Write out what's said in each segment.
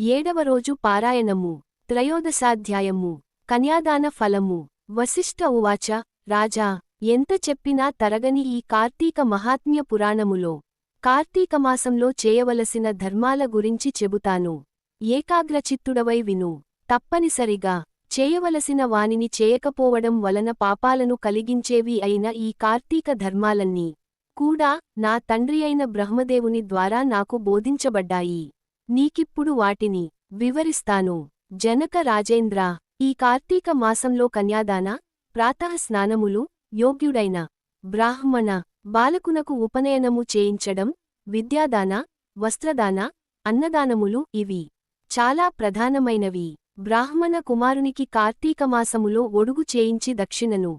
ఏడవ రోజు పారాయణము త్రయోదశాధ్యాయము కన్యాదాన ఫలము. వశిష్ఠ ఉవాచ రాజా ఎంత చెప్పినా తరగని ఈ కార్తీక మహాత్మ్య పురాణములో కార్తీకమాసంలో చేయవలసిన ధర్మాల గురించి చెబుతాను. ఏకాగ్రచిత్తుడవై విను. తప్పనిసరిగా చేయవలసిన వానిని చేయకపోవడం వలన పాపాలను కలిగించేవి అయిన ఈ కార్తీక ధర్మాలన్నీ కూడా నా తండ్రి అయిన బ్రహ్మదేవుని ద్వారా నాకు బోధించబడ్డాయి. నీకిప్పుడు వాటిని వివరిస్తాను. జనక రాజేంద్ర ఈ కార్తీక మాసంలో కన్యాదాన ప్రాతః స్నానములు యోగ్యుడైన బ్రాహ్మణ బాలకునకు ఉపనయనము చేయించడం విద్యాదాన వస్త్రదాన అన్నదానములు ఇవి. చాలా ప్రధానమైనవి. బ్రాహ్మణ కుమారునికి కార్తీకమాసములో ఒడుగు చేయించి దక్షిణను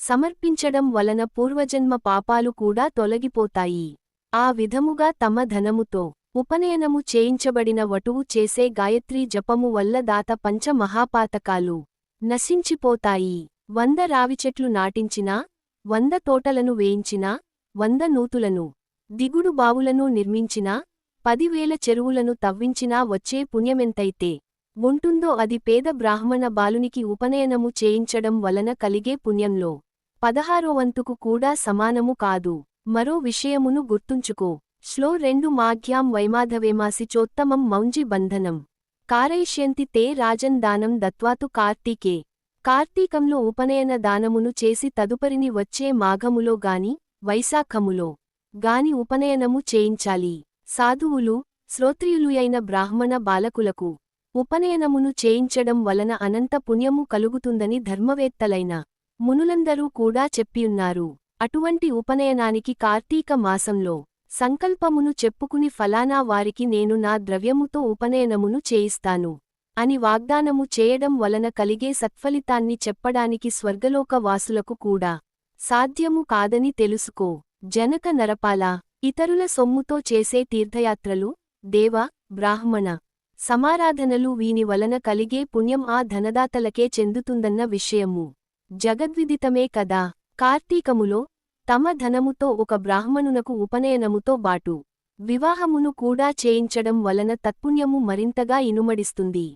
సమర్పించడం వలన పూర్వజన్మ పాపాలు కూడా తొలగిపోతాయి. ఆ విధముగా తమ ధనముతో ఉపనయనము చేయించబడిన వటువు చేసే గాయత్రీ జపము వల్ల దాత పంచ మహాపాతకాలు నశించిపోతాయి. వంద రావిచెట్లు నాటించినా వంద తోటలను వేయించినా వంద నూతులను దిగుడు బావులను నిర్మించినా పదివేల చెరువులను తవ్వించినా వచ్చే పుణ్యమెంతైతే? ఉంటుందో అది పేద బ్రాహ్మణ బాలునికి ఉపనయనము చేయించడం వలన కలిగే పుణ్యంలో. పదహారో వంతుకు కూడా సమానము కాదు. మరో విషయమును గుర్తుంచుకో. శ్లో రెండు మాఘ్యాం వైమాధవేమాసి చోత్తమం మౌంజి బంధనం. కారయిష్యంతి తే రాజన్ దానం దత్వాతు కార్తీకే. కార్తీకంలో ఉపనయన దానమును చేసి తదుపరిని వచ్చే మాఘములో గాని వైశాఖములో గాని ఉపనయనము చేయించాలి. సాధువులు శ్రోత్రియులుయైన బ్రాహ్మణ బాలకులకు ఉపనయనమును చేయించడం వలన అనంత పుణ్యము కలుగుతుందని ధర్మవేత్తలైన మునులందరూ కూడా చెప్పియున్నారు. అటువంటి ఉపనయనానికి కార్తీక మాసంలో సంకల్పమును చెప్పుకుని ఫలానా వారికి నేను నా ద్రవ్యముతో ఉపనయనమును చేయిస్తాను. అని వాగ్దానము చేయడం వలన కలిగే సత్ఫలితాన్ని చెప్పడానికి స్వర్గలోక వాసులకు కూడా సాధ్యము కాదని తెలుసుకో. జనక నరపాల ఇతరుల సొమ్ముతో చేసే తీర్థయాత్రలు దేవ బ్రాహ్మణ సమారాధనలు వీని వలన కలిగే పుణ్యం ఆ ధనదాతలకే చెందుతుందన్న విషయము. జగద్విదితమే కదా. కార్తీకములో తమ ధనముతో ఒక బ్రాహ్మణునకు ఉపనయనముతో బాటు. వివాహమును కూడా చేయించడం వలన తత్పుణ్యము మరింతగా ఇనుమడిస్తుంది.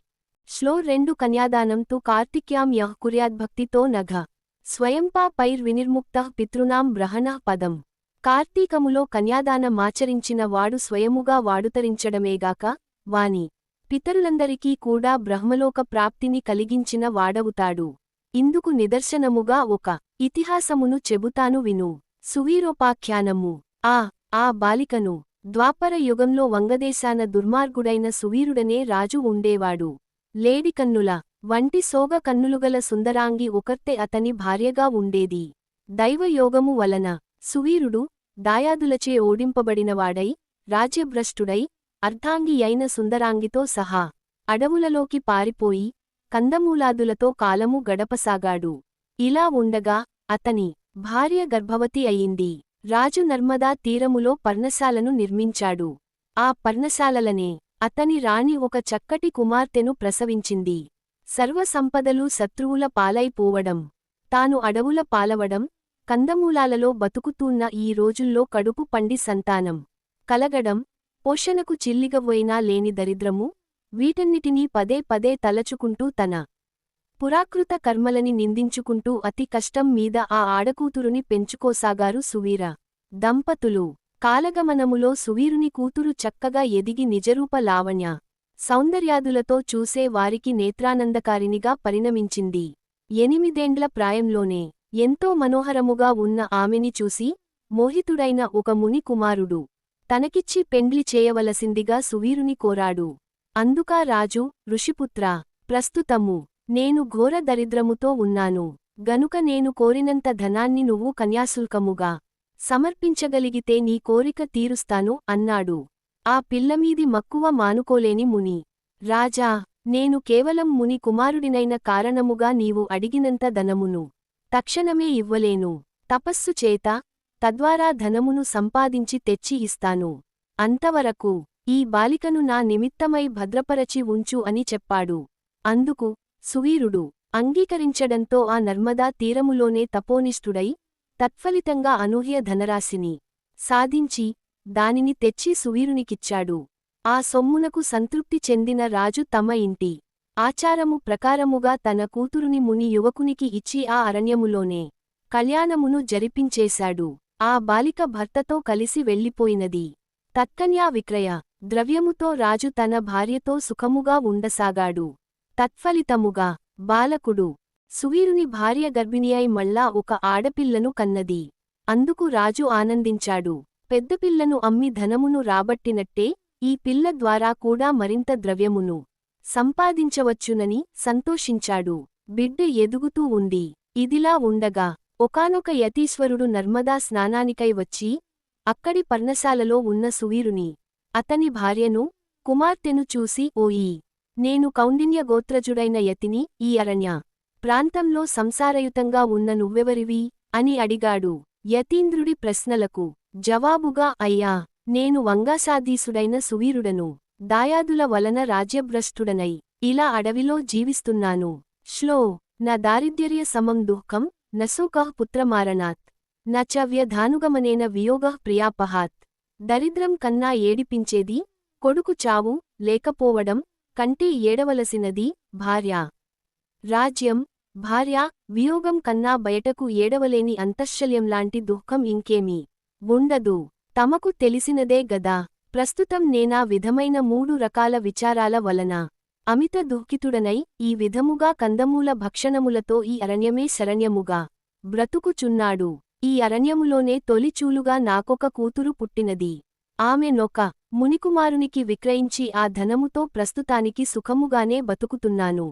శ్లో రెండు కన్యాదానంతు కార్తిక్యాం యః కుర్యాద్భక్తితో నఘ. స్వయంపా పైర్ వినిర్ముక్త పితృనాం బ్రహణ పదం. కార్తీకములో కన్యాదానమాచరించిన వాడు స్వయముగా వాడుతరించడమేగాక వాని పితరులందరికీ కూడా బ్రహ్మలోక ప్రాప్తిని కలిగించిన వాడవుతాడు. ఇందుకు నిదర్శనముగా ఒక ఇతిహాసమును చెబుతాను విను. సువీరోపాఖ్యానము. ఆ ఆ బాలికను ద్వాపర యుగంలో వంగదేశాన దుర్మార్గుడైన సువీరుడనే రాజు ఉండేవాడు. లేడికన్నుల వంటి సోగ కన్నులుగల సుందరాంగి ఒకర్తే అతని భార్యగా ఉండేది. దైవయోగము వలన సువీరుడు దాయాదులచే ఓడింపబడినవాడై రాజ్యభ్రష్టుడై అర్ధాంగి అయిన సుందరాంగితో సహా అడవులలోకి పారిపోయి కందమూలాదులతో కాలము గడపసాగాడు. ఇలా ఉండగా అతని భార్య గర్భవతి అయింది. రాజు నర్మదా తీరములో పర్ణశాలను నిర్మించాడు. ఆ పర్ణశాలలనే అతని రాణి ఒక చక్కటి కుమార్తెను ప్రసవించింది. సర్వసంపదలు శత్రువుల పాలైపోవడం తాను అడవుల పాలవడం కందమూలాలలో బతుకుతూన్న ఈ రోజుల్లో కడుపు పండి సంతానం కలగడం పోషణకు చిల్లిగవోయినా లేని దరిద్రము వీటన్నిటినీ పదే పదే తలచుకుంటూ తన పురాకృత కర్మలని నిందించుకుంటూ అతి కష్టం మీద ఆ ఆడకూతురుని పెంచుకోసాగారు సువీర. దంపతులు కాలగమనములో సువీరుని కూతురు చక్కగా ఎదిగి నిజరూప లావణ్య సౌందర్యాదులతో చూసే వారికి నేత్రానందకారినిగా పరిణమించింది. ఎనిమిదేండ్ల ప్రాయంలోనే ఎంతో మనోహరముగా ఉన్న ఆమెని చూసి మోహితుడైన ఒక ముని కుమారుడు తనకిచ్చి పెండ్లి చేయవలసిందిగా సువీరుని కోరాడు. అందుకా రాజు ఋషిపుత్ర ప్రస్తుతము నేను ఘోర దరిద్రముతో ఉన్నాను గనుక నేను కోరినంత ధనాన్ని నువ్వు కన్యాశుల్కముగా సమర్పించగలిగితే నీ కోరిక తీరుస్తాను అన్నాడు. ఆ పిల్లమీది మక్కువ మానుకోలేని ముని. రాజా నేను కేవలం ముని కుమారుడినైన కారణముగా నీవు అడిగినంత ధనమును తక్షణమే ఇవ్వలేను. తపస్సు చేత తద్వారా ధనమును సంపాదించి తెచ్చి ఇస్తాను. అంతవరకు ఈ బాలికను నా నిమిత్తమై భద్రపరచి ఉంచు అని చెప్పాడు. అందుకు సువీరుడు అంగీకరించడంతో ఆ నర్మదా తీరములోనే తపోనిష్ఠుడై తత్ఫలితంగా అనూహ్య ధనరాశిని సాధించి దానిని తెచ్చి సువీరునికిచ్చాడు. ఆ సొమ్మునకు సంతృప్తి చెందిన రాజు తమ ఇంటి ఆచారము ప్రకారముగా తన కూతురుని ముని యువకునికి ఇచ్చి ఆ అరణ్యములోనే కళ్యాణమును జరిపించేశాడు. ఆ బాలిక భర్తతో కలిసి వెళ్ళిపోయినది. తత్కన్యా విక్రయ ద్రవ్యముతో రాజు తన భార్యతో సుఖముగా ఉండసాగాడు. తత్ఫలితముగా బాలకుడు సువీరుని భార్య గర్భిణియై మళ్ళా ఒక ఆడపిల్లను కన్నది. అందుకు రాజు ఆనందించాడు. పెద్దపిల్లను అమ్మి ధనమును రాబట్టినట్టే ఈ పిల్ల ద్వారా కూడా మరింత ద్రవ్యమును సంపాదించవచ్చునని సంతోషించాడు. బిడ్డ ఎదుగుతూ ఉంది. ఇదిలా ఉండగా ఒకానొక యతీశ్వరుడు నర్మదా స్నానానికై వచ్చి అక్కడి పర్ణశాలలో ఉన్న సువీరుని అతని భార్యను కుమార్తెను చూసి ఓయి నేను కౌండిన్య గోత్రజుడైన యతిని ఈ అరణ్య ప్రాంతంలో సంసారయుతంగా ఉన్న నువ్వెవరివి? అని అడిగాడు. యతీంద్రుడి ప్రశ్నలకు జవాబుగా అయ్యా నేను వంగాసాధీసుడైన సువీరుడను దాయాదుల వలన రాజ్యభ్రష్టుడనై ఇలా అడవిలో జీవిస్తున్నాను. శ్లో నా దారిద్ర్య సమం దుఃఖం నసూకః పుత్రమారణాత్. నచ వ్యధానుగమనేన వియోగః ప్రియాపహాత్. దరిద్రం కన్నా ఏడిపించేది కొడుకు చావు లేకపోవడం కంటే ఏడవలసినది భార్య. రాజ్యం భార్య వియోగం కన్నా బయటకు ఏడవలేని అంతఃశల్యంలాంటి దుఃఖం ఇంకేమీ? ఉండదు. తమకు తెలిసినదే గదా. ప్రస్తుతం నేనా విధమైన మూడు రకాల విచారాల వలన. అమిత దుఃఖితుడనై ఈ విధముగా కందమూల భక్షణములతో ఈ అరణ్యమే శరణ్యముగా. బ్రతుకుచున్నాడు. ఈ అరణ్యములోనే తొలిచూలుగా నాకొక కూతురు పుట్టినది. ఆమె నొక మునికుమారునికి విక్రయించి ఆ ధనముతో ప్రస్తుతానికి సుఖముగానే బతుకుతున్నాను.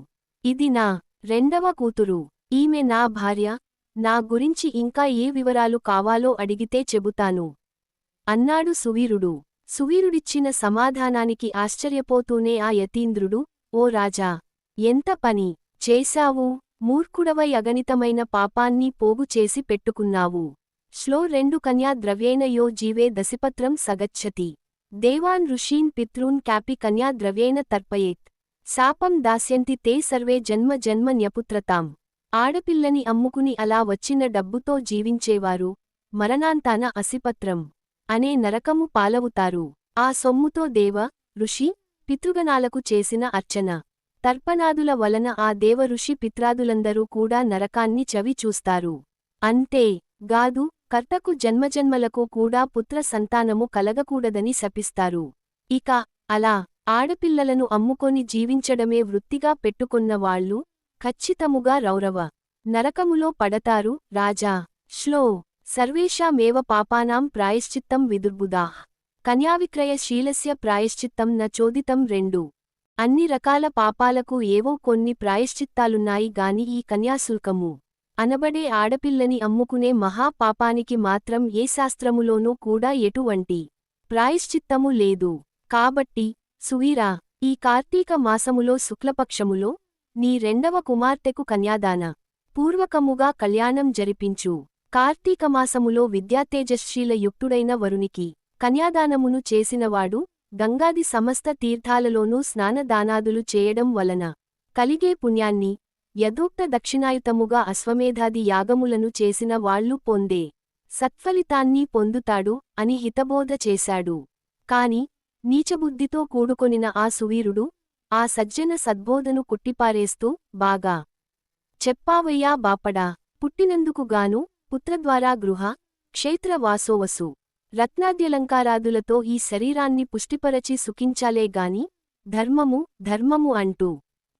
ఇది నా రెండవ కూతురు. ఈమె నా భార్య. నా గురించి ఇంకా ఏ వివరాలు కావాలో అడిగితే చెబుతాను. అన్నాడు సువీరుడు. సువీరుడిచ్చిన సమాధానానికి ఆశ్చర్యపోతూనే ఆ యతీంద్రుడు ఓ రాజా ఎంత పని చేశావు? మూర్ఖుడవై అగణితమైన పాపాన్ని పోగు చేసి పెట్టుకున్నావు. శ్లో రెండు కన్యా ద్రవ్యేన యో జీవే దసిపత్రం సగచ్చతి. దేవాన్ ఋషీన్ పితృన్ క్యాపి కన్యా ద్రవ్యేన తర్పయేత్. శాపం దాస్యంతి తే సర్వే జన్మ జన్మ న్యపుత్రతాం. ఆడపిల్లని అమ్ముకుని అలా వచ్చిన డబ్బుతో జీవించేవారు మరణాంతాన అసిపత్రం అనే నరకము పాలవుతారు. ఆ సొమ్ముతో దేవ ఋషి పితృగణాలకు చేసిన అర్చన. తర్పణాదుల వలన ఆ దేవఋషి పిత్రాదులందరూ కూడా నరకాన్ని చవి చూస్తారు. అంతే. గాదు కర్తకు జన్మజన్మలకు కూడా పుత్ర సంతానము కలగకూడదని శపిస్తారు. ఇక అలా ఆడపిల్లలను అమ్ముకొని జీవించడమే వృత్తిగా పెట్టుకున్నవాళ్ళు ఖచ్చితముగా రౌరవ. నరకములో పడతారు రాజా. శ్లో. సర్వేషామేవ పాపానాం ప్రాయశ్చిత్తం విదుర్బుదాః కన్యావిక్రయశీలస్య ప్రాయశ్చిత్తం న చోదితం రెండు. అన్ని రకాల పాపాలకు ఏవో కొన్ని ప్రాయశ్చిత్తాలున్నాయి గాని ఈ కన్యాశుల్కము అనబడే ఆడపిల్లని అమ్ముకునే మహాపాపానికి మాత్రం ఏ శాస్త్రములోనూ కూడా ఎటువంటి ప్రాయశ్చిత్తము లేదు. కాబట్టి సువీరా ఈ కార్తీక మాసములో శుక్లపక్షములో నీ రెండవ కుమార్తెకు కన్యాదాన. పూర్వకముగా కళ్యాణం జరిపించు. కార్తీకమాసములో విద్యాతేజశ్శీల యుక్తుడైన వరునికి కన్యాదానమును చేసినవాడు గంగాది సమస్త తీర్థాలలోనూ స్నానదానాదులు చేయడం వలన కలిగే పుణ్యాన్ని యథోక్త దక్షిణాయుతముగా అశ్వమేధాది యాగములను చేసిన వాళ్ళు పొందే సత్ఫలితాన్ని పొందుతాడు అని హితబోధ చేశాడు. కాని నీచబుద్ధితో కూడుకొనిన ఆ సువీరుడు ఆ సజ్జన సద్బోధను కుట్టిపారేస్తూ బాగా చెప్పావయ్యా బాపడా పుట్టినందుకుగాను పుత్రద్వారా గృహ క్షేత్రవాసోవసు రత్నాద్యలంకారాదులతో ఈ శరీరాన్ని పుష్టిపరచి సుఖించాలే గాని ధర్మము ధర్మము అంటూ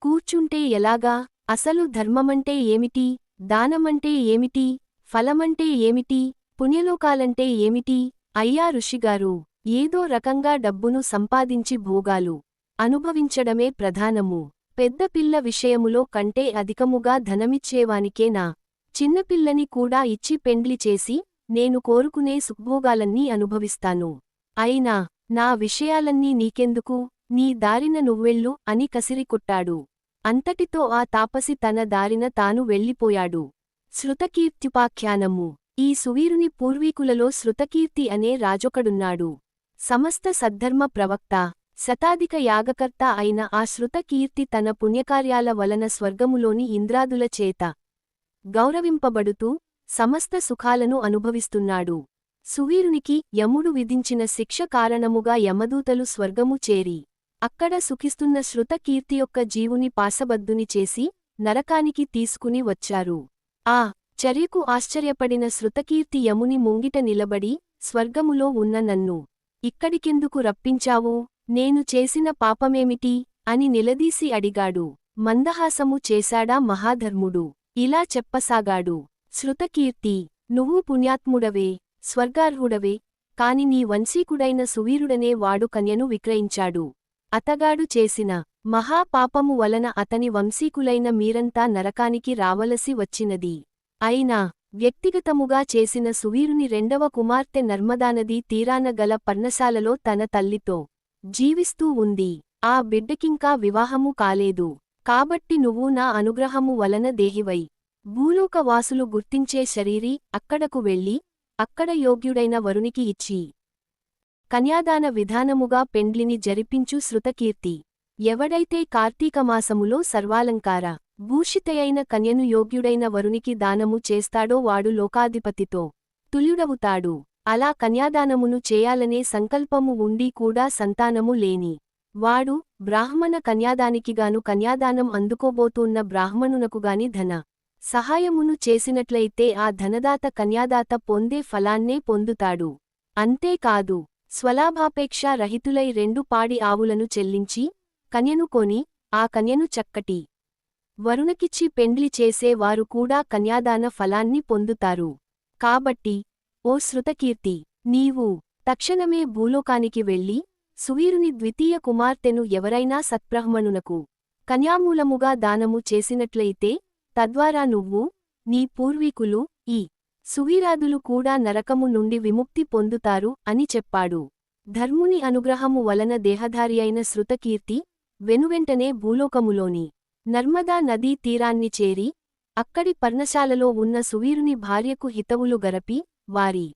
కూర్చుంటే ఎలాగా? అసలు ధర్మమంటే ఏమిటి? దానమంటే ఏమిటి? ఫలమంటే ఏమిటి? పుణ్యలోకాలంటే ఏమిటి? అయ్యా ఋషిగారు ఏదో రకంగా డబ్బును సంపాదించి భోగాలు అనుభవించడమే ప్రధానము. పెద్ద పిల్ల విషయములో కంటే అధికముగా ధనమిచ్చేవానికేనా చిన్నపిల్లని కూడా ఇచ్చి పెండ్లి చేసి నేను కోరుకునే సుఖభోగాలన్నీ అనుభవిస్తాను. అయినా నా విషయాలన్నీ నీకెందుకు? నీ దారిన నువ్వెళ్ళు అని కసిరికొట్టాడు. అంతటితో ఆ తాపసి తన దారిన తాను వెళ్ళిపోయాడు. శృతకీర్త్యుపాఖ్యానము. ఈ సువీరుని పూర్వీకులలో శృతకీర్తి అనే రాజొకడున్నాడు. సమస్త సద్ధర్మ ప్రవక్త శతాధిక యాగకర్త అయిన ఆ శృతకీర్తి తన పుణ్యకార్యాల వలన స్వర్గములోని ఇంద్రాదుల చేత గౌరవింపబడుతూ సమస్త సుఖాలను అనుభవిస్తున్నాడు. సువీరునికి యముడు విధించిన శిక్ష కారణముగా యమదూతలు స్వర్గము చేరి అక్కడ సుఖిస్తున్న శృతకీర్తి యొక్క జీవుని పాసబద్దుని చేసి నరకానికి తీసుకుని వచ్చారు. ఆ చర్యకు ఆశ్చర్యపడిన శృతకీర్తి యముని ముంగిట నిలబడి స్వర్గములో ఉన్న నన్ను ఇక్కడికెందుకు రప్పించావు? నేను చేసిన పాపమేమిటి? అని నిలదీసి అడిగాడు. మందహాసము చేశాడా మహాధర్ముడు? ఇలా చెప్పసాగాడు. శృతకీర్తి నువ్వు పుణ్యాత్ముడవే స్వర్గార్హుడవే కాని నీ వంశీకుడైన సువీరుడనే వాడు కన్యను విక్రయించాడు. అతగాడు చేసిన మహాపాపము వలన అతని వంశీకులైన మీరంతా నరకానికి రావలసి వచ్చినది. అయినా వ్యక్తిగతముగా చేసిన సువీరుని రెండవ కుమార్తె నర్మదానదీ తీరాన గల పర్ణశాలలో తన తల్లితో జీవిస్తూ ఉంది. ఆ బిడ్డకింకా వివాహము కాలేదు. కాబట్టి నువ్వు నా అనుగ్రహము వలన దేహివై భూలోకవాసులు గుర్తించే శరీరీ అక్కడకు వెళ్ళి అక్కడ యోగ్యుడైన వరునికి ఇచ్చి కన్యాదాన విధానముగా పెండ్లిని జరిపించు శృతకీర్తి. ఎవడైతే కార్తీకమాసములో సర్వాలంకార భూషితయైన కన్యను యోగ్యుడైన వరునికి దానము చేస్తాడో వాడు లోకాధిపతితో తుల్యుడవుతాడు. అలా కన్యాదానమును చేయాలనే సంకల్పము ఉండి కూడా సంతానము లేని వాడు బ్రాహ్మణ కన్యాదానికిగాను కన్యాదానం అందుకోబోతున్న బ్రాహ్మణునకుగాని ధన సహాయమును చేసినట్లయితే ఆ ధనదాత కన్యాదాత పొందే ఫలాన్నే పొందుతాడు. అంతేకాదు స్వలాభాపేక్ష రహితులై రెండు పాడి ఆవులను చెల్లించి కన్యను కొని ఆ కన్యను చక్కటి వరుణకిచ్చి పెండ్లి చేసే వారు కూడా కన్యాదాన ఫలాన్ని పొందుతారు. కాబట్టి ఓ శృతకీర్తి నీవు తక్షణమే భూలోకానికి వెళ్ళి సువీరుని ద్వితీయ కుమార్తెను ఎవరైనా సత్బ్రహ్మణునకు కన్యామూలముగా దానము చేసినట్లయితే తద్వారా నువ్వు నీ పూర్వీకులు ఈ సువీరాదులు కూడా నరకము నుండి విముక్తి పొందుతారు అని చెప్పాడు. ధర్ముని అనుగ్రహము వలన దేహధారి అయిన శృతకీర్తి వెనువెంటనే భూలోకములోని నర్మదా నదీ తీరాన్ని చేరి అక్కడి పర్ణశాలలో ఉన్న సువీరుని భార్యకు హితవులు గరపి వారి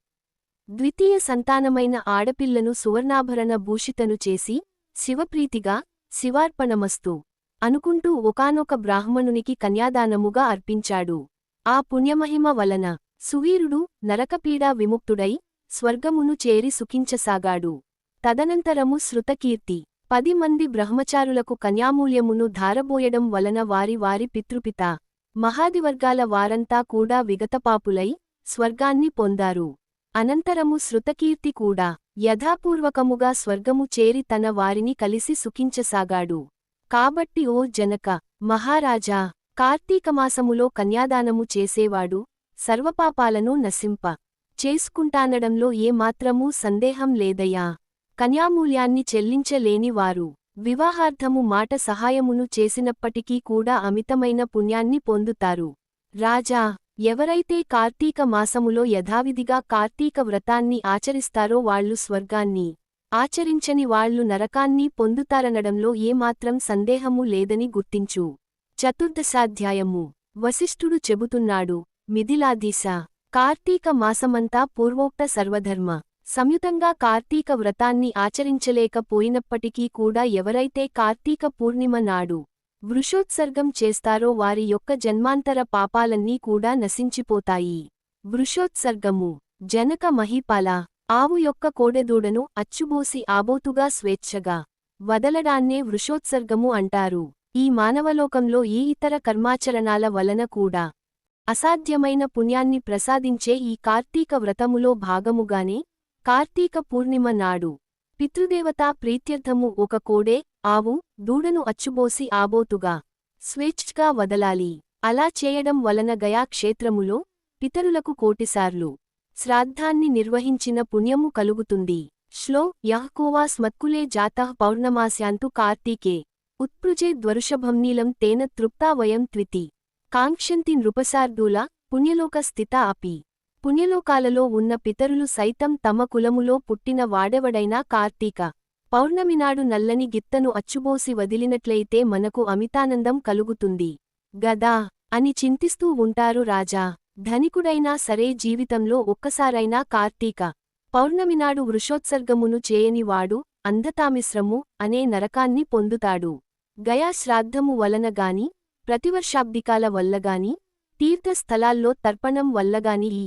ద్వితీయ సంతానమైన ఆడపిల్లను సువర్ణాభరణ భూషితను చేసి శివప్రీతిగా శివార్పణమస్తు అనుకుంటూ ఒకానొక బ్రాహ్మణునికి కన్యాదానముగా అర్పించాడు. ఆ పుణ్యమహిమ వలన సువీరుడు నరకపీడా విముక్తుడై స్వర్గమును చేరి సుఖించసాగాడు. తదనంతరము శృతకీర్తి. పది మంది బ్రహ్మచారులకు కన్యామూల్యమును ధారబోయడం వలన వారి వారి పితృపిత మహాదివర్గాల వారంతా కూడా విగతపాపులై స్వర్గాన్ని పొందారు. అనంతరము శృతకీర్తి కూడా యథాపూర్వకముగా స్వర్గము చేరి తన వారిని కలిసి సుఖించసాగాడు. కాబట్టి ఓ జనక మహారాజా కార్తీకమాసములో కన్యాదానము చేసేవాడు సర్వపాపాలను నశింప చేసుకుంటానడంలో ఏమాత్రమూ సందేహం లేదయ్యా కన్యామూల్యాన్ని చెల్లించలేని వారు వివాహార్థము మాట సహాయమును చేసినప్పటికీ కూడా అమితమైన పుణ్యాన్ని పొందుతారు. రాజా ఎవరైతే కార్తీక మాసములో యథావిధిగా కార్తీక వ్రతాన్ని ఆచరిస్తారో వాళ్ళు స్వర్గాన్ని ఆచరించని వాళ్ళు నరకాన్ని పొందుతారనడంలో ఏమాత్రం సందేహము లేదని గుర్తించు. చతుర్దశాధ్యాయము వశిష్ఠుడు చెబుతున్నాడు మిథిలాదీశ కార్తీక మాసమంతా పూర్వోక్త సర్వధర్మ. సంయుతంగా కార్తీక వ్రతాన్ని ఆచరించలేకపోయినప్పటికీ కూడా ఎవరైతే కార్తీక పూర్ణిమ నాడు వృషోత్సర్గం చేస్తారో వారి యొక్క జన్మాంతర పాపాలన్నీ కూడా నశించిపోతాయి. వృషోత్సర్గము. జనక మహిపాల ఆవు యొక్క కోడెదూడను అచ్చుబోసి ఆబోతుగా స్వేచ్ఛగా వదలడాన్నే వృషోత్సర్గము అంటారు. ఈ మానవలోకంలో ఈ ఇతర కర్మాచరణాల వలన కూడా అసాధ్యమైన పుణ్యాన్ని ప్రసాదించే ఈ కార్తీక వ్రతములో భాగముగానే కార్తీక పూర్ణిమ నాడు పితృదేవతా ప్రీత్యర్థము ఒక కోడే ఆవు దూడను అచ్చుబోసి ఆబోతుగా స్వేచ్ఛగా వదలాలి. అలా చేయడం వలన గయా క్షేత్రములో పితరులకు కోటిసార్లు శ్రాద్ధాన్ని నిర్వహించిన పుణ్యము కలుగుతుంది. శ్లో యహ్కోవా స్మత్కులే జాతః పౌర్ణమాస్యాంతు కార్తీకే. ఉత్పృజే ద్వరుషభంనీలం తేన తృప్తా వయం త్వితి. కాంక్షంతి నృపసార్దూల పుణ్యలోక స్థిత అపి. పుణ్యలోకాలలో ఉన్న పితరులు సైతం తమ కులములో పుట్టిన వాడెవడైనా కార్తీక. పౌర్ణమినాడు నల్లని గిత్తను అచ్చుబోసి వదిలినట్లయితే మనకు అమితానందం కలుగుతుంది. గదా అని చింతిస్తూ ఉంటారు రాజా. ధనికుడైనా సరే జీవితంలో ఒక్కసారైనా కార్తీక పౌర్ణమినాడు వృషోత్సర్గమును చేయనివాడు అంధతామిశ్రము అనే నరకాన్ని పొందుతాడు. గయా శ్రాద్ధము వలనగాని ప్రతివర్షాబ్దికాల వల్లగాని తీర్థస్థలాల్లో తర్పణం వల్లగాని ఈ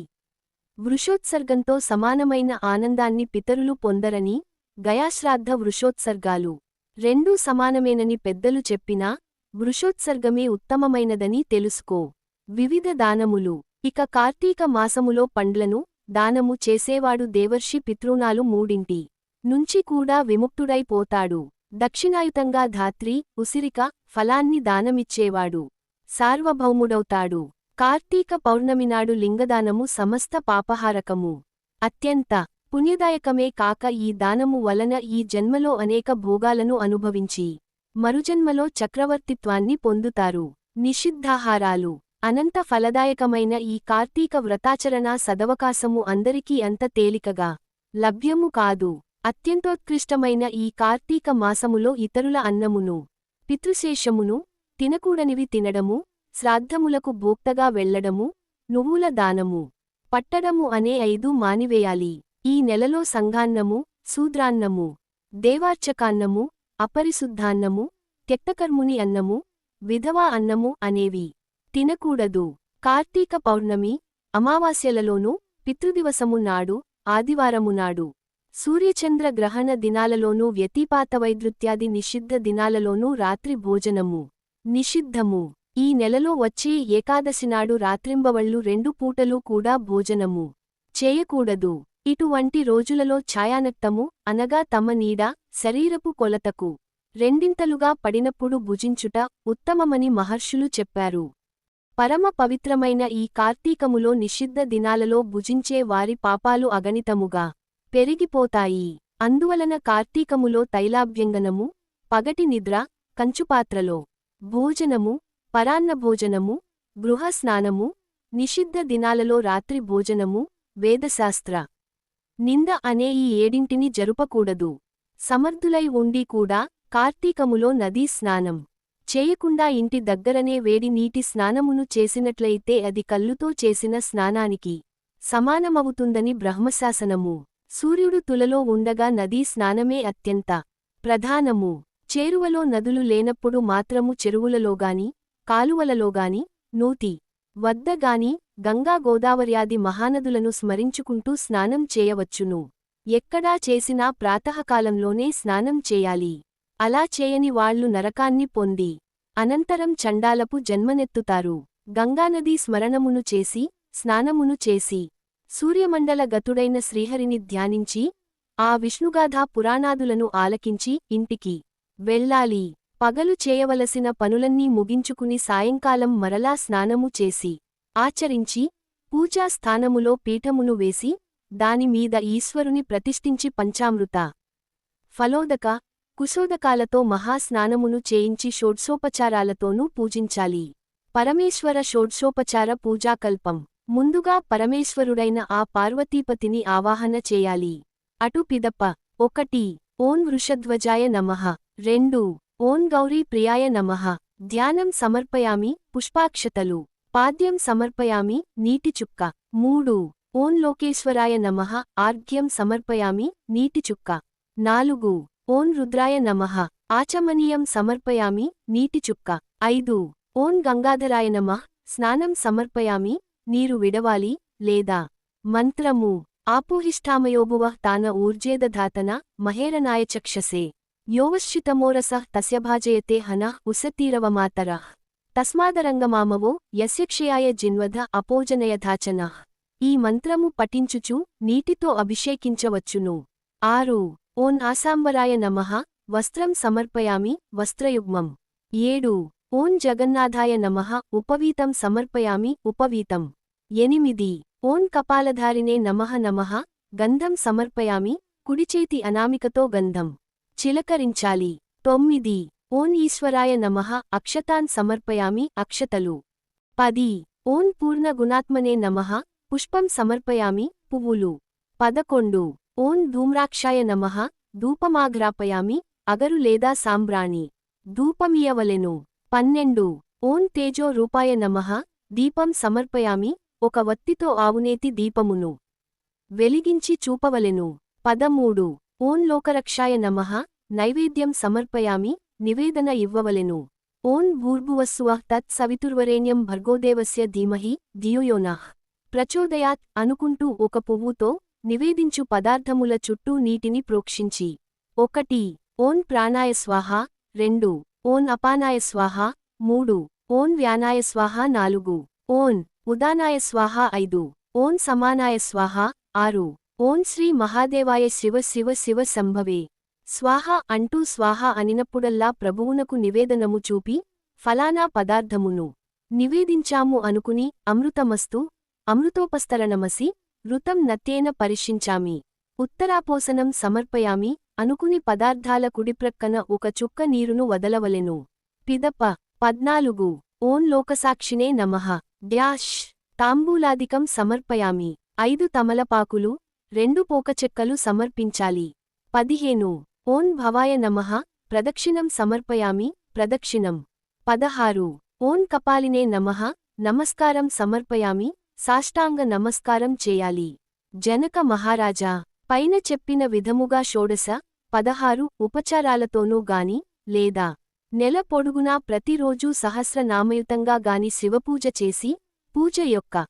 వృషోత్సర్గంతో సమానమైన ఆనందాన్ని పితరులు పొందరని గయాశ్రాద్ధ వృషోత్సర్గాలు రెండూ సమానమేనని పెద్దలు చెప్పినా వృషోత్సర్గమే ఉత్తమమైనదని తెలుసుకో. వివిధ దానములు ఇక కార్తీక మాసములో పండ్లను దానము చేసేవాడు దేవర్షి పితృణాలు మూడింటి నుంచి కూడా విముక్తుడైపోతాడు. దక్షిణాయుతంగా ధాత్రి ఉసిరిక ఫలాన్ని దానమిచ్చేవాడు. సార్వభౌముడవుతాడు. కార్తీక పౌర్ణమినాడు లింగదానము సమస్త పాపహారకము. అత్యంత పుణ్యదాయకమే కాక ఈ దానము వలన ఈ జన్మలో అనేక భోగాలను అనుభవించి మరుజన్మలో చక్రవర్తిత్వాన్ని పొందుతారు. నిషిద్ధాహారాలు. అనంత ఫలదాయకమైన ఈ కార్తీక వ్రతాచరణ సదవకాశము అందరికీ అంత తేలికగా లభ్యము కాదు. అత్యంతోత్కృష్టమైన ఈ కార్తీక మాసములో ఇతరుల అన్నమును పితృశేషమును తినకూడనివి తినడము శ్రాద్ధములకు భోక్తగా వెళ్ళడము నువ్వుల దానము పట్టడము అనే ఐదు మానివేయాలి. ఈ నెలలో సంఘాన్నము శూద్రాన్నము దేవార్చకాన్నము అపరిశుద్ధాన్నము త్యక్తకర్ముని అన్నము విధవా అన్నము అనేవి తినకూడదు. కార్తీక పౌర్ణమి అమావాస్యలలోనూ పితృదివసము నాడు ఆదివారము నాడు. సూర్యచంద్ర గ్రహణ దినాలలోనూ వ్యతిపాత వైద్యుత్యాది నిషిద్ధ దినాలలోనూ రాత్రి భోజనము. నిషిద్ధము. ఈ నెలలో వచ్చే ఏకాదశినాడు రాత్రింబవళ్ళు రెండు పూటలు కూడా భోజనము. చేయకూడదు. ఇటువంటి రోజులలో ఛాయానక్తము అనగా తమ నీడ శరీరపు కొలతకు రెండింతలుగా పడినప్పుడు భుజించుట ఉత్తమమని మహర్షులు చెప్పారు. పరమ పవిత్రమైన ఈ కార్తీకములో నిషిద్ధ దినాలలో భుజించే వారి పాపాలు అగణితముగా పెరిగిపోతాయి. అందువలన కార్తీకములో తైలాభ్యంగనము పగటి నిద్ర కంచుపాత్రలో భోజనము పరాన్నభోజనము గృహస్నానము నిషిద్ధ దినాలలో రాత్రి భోజనము వేదశాస్త్ర నింద అనే ఈ ఏడింటిని జరుపకూడదు. సమర్థులై ఉండి కూడా కార్తీకములో నదీ స్నానం చేయకుండా ఇంటి దగ్గరనే వేడి నీటి స్నానమును చేసినట్లయితే అది కల్లుతో చేసిన స్నానానికి సమానమవుతుందని బ్రహ్మశాసనము. సూర్యుడు తులలో ఉండగా నదీ స్నానమే అత్యంత ప్రధానము. చేరువలో నదులు లేనప్పుడు మాత్రము చెరువులలోగాని కాలువలలోగాని నూతి వద్దగాని గంగా గోదావర్యాది మహానదులను స్మరించుకుంటూ స్నానం చేయవచ్చును. ఎక్కడా చేసినా ప్రాతకాలంలోనే స్నానం చేయాలి. అలా చేయని వాళ్ళు నరకాన్ని పొంది అనంతరం చండాలపు జన్మనెత్తుతారు. గంగానదీ స్మరణమును చేసి స్నానమును చేసి సూర్యమండల గతుడైన శ్రీహరిని ధ్యానించి ఆ విష్ణుగాథా పురాణాదులను ఆలకించి ఇంటికి వెళ్ళాలి. పగలు చేయవలసిన పనులన్నీ ముగించుకుని సాయంకాలం మరలా స్నానము చేసి ఆచరించి పూజా స్థానములో పీఠమును వేసి దానిమీద ఈశ్వరుని ప్రతిష్ఠించి పంచామృత ఫలోదక కుశోదకాలతో మహాస్నానమును చేయించి షోడ్సోపచారాలతోనూ పూజించాలి. పరమేశ్వర షోడ్సోపచార పూజాకల్పం. ముందుగా పరమేశ్వరుడైన ఆ పార్వతీపతిని ఆవాహన చేయాలి. అటు పిదప్ప ఒకటి ఓన్ వృషధ్వజాయ నమః. రెండు ఓం గౌరీ ప్రియాయ నమః. ధ్యానం సమర్పయామి పుష్పాక్షతలు. పాద్యం సమర్పయామి నీటి చుక్క. మూడు ఓం లోకేశ్వరాయ నమః. ఆర్ఘ్యం సమర్పయామి నీటి చుక్క. నాలుగు ఓం రుద్రాయ నమః. ఆచమనీయం సమర్పయామి నీటి చుక్క. ఐదు. ఓం గంగాధరాయ నమః. స్నానం సమర్పయామి నీరు విడవాలి లేదా? మంత్రము. ఆపోహిష్టామయోభువః తాన ఊర్జేదధాతన మహేరనాయ చక్షసే యోవశ్చితమోరస తస్యభాజయతే హనః ఉసతీరవమాతరః. తస్మాదరంగమామవో యస్యక్షయాయ జిన్వధ అపోజనయధాచనః. ఈ మంత్రము పఠించుచు నీటితో అభిషేకించవచ్చును. ఆరు. ఓన్ ఆసాంబరాయ నమః. వస్త్రం సమర్పయామి. వస్త్రయుగ్మం. ఏడు. ఓం జగన్నాథాయ నమః. ఉపవీతం సమర్పయామి. ఉపవీతం. ఎనిమిది. ఓం కపాలధారినే నమః నమః. గంధం సమర్పయామి. కుడిచేతి అనామికతో గంధం. చిలకరించాలి. తొమ్మిది. ఓం ఈశ్వరాయ నమః. అక్షతాన్ సమర్పయామి. అక్షతలు. పది. ఓం పూర్ణ గుణాత్మనే నమః. పుష్పం సమర్పయామి. పువ్వులు. పదకొండు. ఓం ధూమ్రాక్షాయ నమః. ధూపమాఘ్రాపయామి. అగరు లేదా సాంబ్రాణి. ధూపమియవలెను. పన్నెండు. ఓం తేజో రూపాయ నమః. దీపం సమర్పయామి. ఒక వత్తితో ఆవునేతి దీపమును. వెలిగించి చూపవలెను. పదమూడు. ఓం లోకరక్షాయ నమః. నైవేద్యం సమర్పయామి. నివేదన ఇవ్వవలెను. ఓం భూర్భువస్సువః తత్ సవితుర్వరేణ్యం భర్గోదేవస్య ధీమహి ధియోయోనః. ప్రచోదయాత్ అనుకుంటూ ఒక పువ్వుతో నివేదించు పదార్థముల చుట్టూ నీటిని ప్రోక్షించి. ఒకటి ఓన్ ప్రాణాయస్వాహ రెండు ఓన్ అపానాయస్వాహ మూడు ఓన్ వ్యానాయ స్వాహ. నాలుగు ఓన్ ఉదానాయ స్వాహ. ఐదు ఓన్ సమానాయస్వాహ ఆరు ఓం శ్రీ మహాదేవాయ శివ శివ శివ సంభవే. స్వాహ అంటూ స్వాహ అనినప్పుడల్లా ప్రభువునకు నివేదనము చూపి ఫలానా పదార్థమును నివేదించాము అనుకుని అమృతమస్తు అమృతోపస్తరణమసి ఋతం నత్తేన పరిషించామి ఉత్తరాపోసనం సమర్పయామి. అనుకుని పదార్థాల కుడిప్రక్కన ఒక చుక్క నీరును వదలవలెను. పిదప పద్నాలుగు. ఓం లోకసాక్షినే నమః. డ్యాష్. తాంబూలాదికం సమర్పయామి. ఐదు తమలపాకులు రెండు పోకచెక్కలు సమర్పించాలి. పదిహేను. ఓం భవాయ నమః. ప్రదక్షిణం సమర్పయామి. ప్రదక్షిణం. పదహారు. ఓం కపాలినే నమః. నమస్కారం సమర్పయామి. సాష్టాంగ నమస్కారం చేయాలి. జనక మహారాజా పైన చెప్పిన విధముగా షోడశ పదహారు ఉపచారాలతోనూ గాని లేదా నెల పొడుగునా ప్రతిరోజూ సహస్రనామయుతంగా గాని శివపూజ చేసి పూజ యొక్క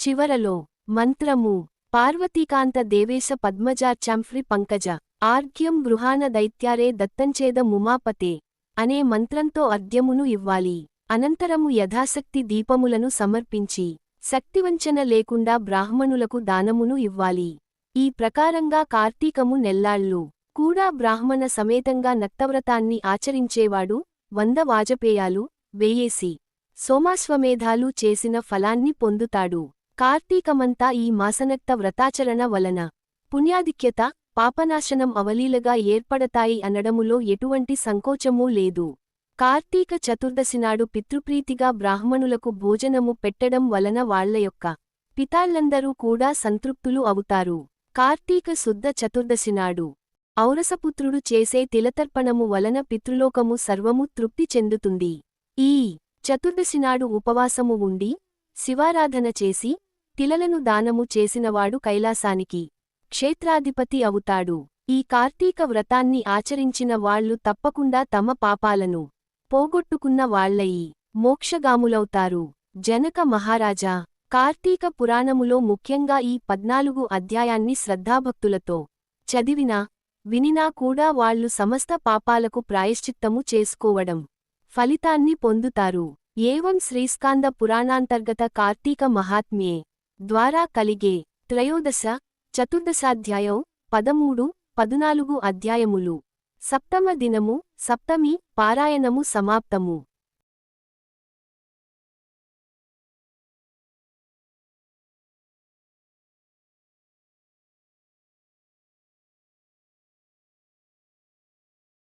చివరలో మంత్రము పార్వతీకాంత దేవేశ పద్మజార్చాంఫ్రి పంకజ ఆర్ఘ్యం గృహాన దైత్యారే దత్తంచేద ముమాపతే అనే మంత్రంతో అర్ఘ్యమును ఇవ్వాలి. అనంతరము యథాశక్తి దీపములను సమర్పించి శక్తివంచన లేకుండా బ్రాహ్మణులకు దానమును ఇవ్వాలి. ఈ ప్రకారంగా కార్తీకము నెల్లాళ్ళు. కూడా బ్రాహ్మణ సమేతంగా నక్తవ్రతాన్ని ఆచరించేవాడు వంద వాజపేయాలు వేయేసి సోమాశ్వమేధాలు చేసిన ఫలాన్ని పొందుతాడు. కార్తీకమంతా ఈ మాసనక్త వ్రతాచరణ వలన. పుణ్యాధిక్యత పాపనాశనం అవలీలగా ఏర్పడతాయి అనడములో ఎటువంటి సంకోచమూ లేదు. కార్తీక చతుర్దశినాడు పితృప్రీతిగా బ్రాహ్మణులకు భోజనము పెట్టడం వలన వాళ్ళ యొక్క పితాళ్ళందరూ కూడా సంతృప్తులు అవుతారు. కార్తీక శుద్ధ చతుర్దశినాడు ఔరసపుత్రుడు చేసే తిలతర్పణము వలన పితృలోకము సర్వము తృప్తి చెందుతుంది. ఈ చతుర్దశినాడు ఉపవాసము ఉండి శివారాధన చేసి తిలలను దానము చేసినవాడు కైలాసానికి క్షేత్రాధిపతి అవుతాడు. ఈ కార్తీక వ్రతాన్ని ఆచరించిన వాళ్ళు తప్పకుండా తమ పాపాలను పోగొట్టుకున్న వాళ్ళయి మోక్షగాములవుతారు. జనక మహారాజా కార్తీక పురాణములో ముఖ్యంగా ఈ పద్నాలుగు అధ్యాయాన్ని శ్రద్ధాభక్తులతో చదివినా వినినా కూడా వాళ్ళు సమస్త పాపాలకు ప్రాయశ్చిత్తము చేసుకోవడం ఫలితాన్ని పొందుతారు. ఏవం శ్రీస్కాంద పురాణాంతర్గత కార్తీక మహాత్మ్యే ద్వారా కలిగే త్రయోదశ చతుర్దశాధ్యాయం పదమూడు పదునాలుగు అధ్యాయములు. సప్తమ దినము సప్తమి పారాయణము సమాప్తము.